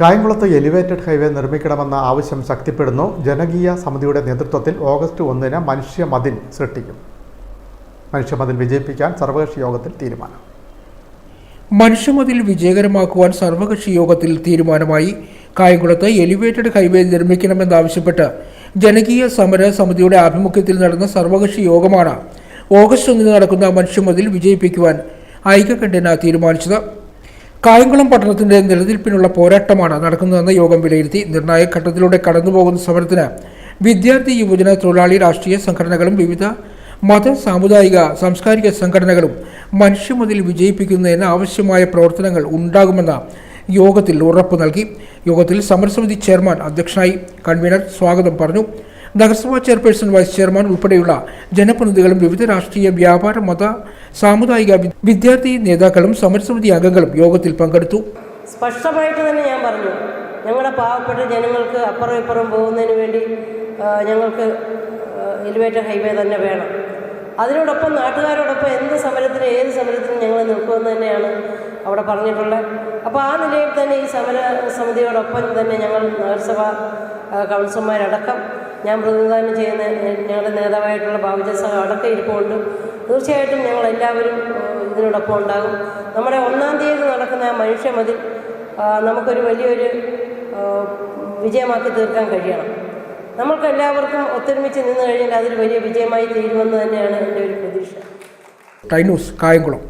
കായംകുളത്ത് elevated highway നിർമ്മിക്കണമെന്ന ആവശ്യം ശക്തിപ്പെടുന്നു. ജനകീയ സമിതിയുടെ നേതൃത്വത്തിൽ ഓഗസ്റ്റ് ഒന്നിന് മനുഷ്യമതിൽ സൃഷ്ടിക്കും. മനുഷ്യമതിൽ വിജയിപ്പിക്കാൻ സർവകക്ഷി യോഗത്തിൽ തീരുമാനം. മനുഷ്യമതിൽ വിജയകരമാക്കുവാൻ സർവകക്ഷി യോഗത്തിൽ തീരുമാനമായി കായംകുളത്ത് എലിവേറ്റഡ് ഹൈവേ നിർമ്മിക്കണമെന്നാവശ്യപ്പെട്ട് ജനകീയ സമര സമിതിയുടെ ആഭിമുഖ്യത്തിൽ നടന്ന സർവകക്ഷി യോഗമാണ് ഓഗസ്റ്റ് ഒന്നിന് നടക്കുന്ന മനുഷ്യമതിൽ വിജയിപ്പിക്കുവാൻ ഐക്യകണ്ഠന തീരുമാനിച്ചത്. കായംകുളം പട്ടണത്തിന്റെ നിലനിൽപ്പിനുള്ള പോരാട്ടമാണ് നടക്കുന്നതെന്ന് യോഗം വിലയിരുത്തി നിർണായക ഘട്ടത്തിലൂടെ കടന്നുപോകുന്ന സമരത്തിന് വിദ്യാർത്ഥി യുവജന തൊഴിലാളി രാഷ്ട്രീയ സംഘടനകളും വിവിധ മത സാമുദായിക സാംസ്കാരിക സംഘടനകളും മനുഷ്യമതിൽ വിജയിപ്പിക്കുന്നതിന് ആവശ്യമായ പ്രവർത്തനങ്ങൾ ഉണ്ടാകുമെന്ന യോഗത്തിൽ ഉറപ്പ് നൽകി. യോഗത്തിൽ സമരസമിതി ചെയർമാൻ അധ്യക്ഷനായി കൺവീനർ സ്വാഗതം പറഞ്ഞു. നഗരസഭാ ചെയർപേഴ്സൺ വൈസ് ചെയർമാൻ ഉൾപ്പെടെയുള്ള ജനപ്രതിനിധികളും വിവിധ രാഷ്ട്രീയ വ്യാപാര മത സാമുദായിക വിദ്യാർത്ഥി നേതാക്കളും സമരസമിതി അംഗങ്ങളും യോഗത്തിൽ പങ്കെടുത്തു. സ്പഷ്ടമായിട്ട് തന്നെ ഞാൻ പറഞ്ഞു. ഞങ്ങളുടെ പാവപ്പെട്ട ജനങ്ങൾക്ക് അപ്പുറം ഇപ്പുറം പോകുന്നതിന് വേണ്ടി ഞങ്ങൾക്ക് എലിവേറ്റർ ഹൈവേ തന്നെ വേണം. അതിനോടൊപ്പം നാട്ടുകാരോടൊപ്പം എന്ത് സമരത്തിന് ഏത് സമരത്തിനും ഞങ്ങൾ നിൽക്കുമെന്ന് തന്നെയാണ് അവിടെ പറഞ്ഞിട്ടുള്ളത്. അപ്പോൾ ആ നിലയിൽ തന്നെ ഈ സമര സമിതിയോടൊപ്പം തന്നെ ഞങ്ങൾ നഗരസഭ കൗൺസിലർമാരടക്കം ഞാൻ പ്രതിനിധാനം ചെയ്യുന്ന ഞങ്ങളുടെ നേതാവായിട്ടുള്ള ബാബുജൻ സഹ അടക്കം ഇരിപ്പുണ്ട്. തീർച്ചയായിട്ടും ഞങ്ങൾ എല്ലാവരും ഇതിനോടൊപ്പം ഉണ്ടാകും. നമ്മുടെ ഒന്നാം തീയതി നടക്കുന്ന മനുഷ്യമതിൽ നമുക്കൊരു വലിയൊരു വിജയമാക്കി തീർക്കാൻ കഴിയണം. നമ്മൾക്ക് എല്ലാവർക്കും ഒത്തൊരുമിച്ച് നിന്ന് കഴിഞ്ഞാൽ അതൊരു വലിയ വിജയമായി തീരുമെന്ന് തന്നെയാണ് എന്റെ ഒരു പ്രതീക്ഷ. കായംകുളം.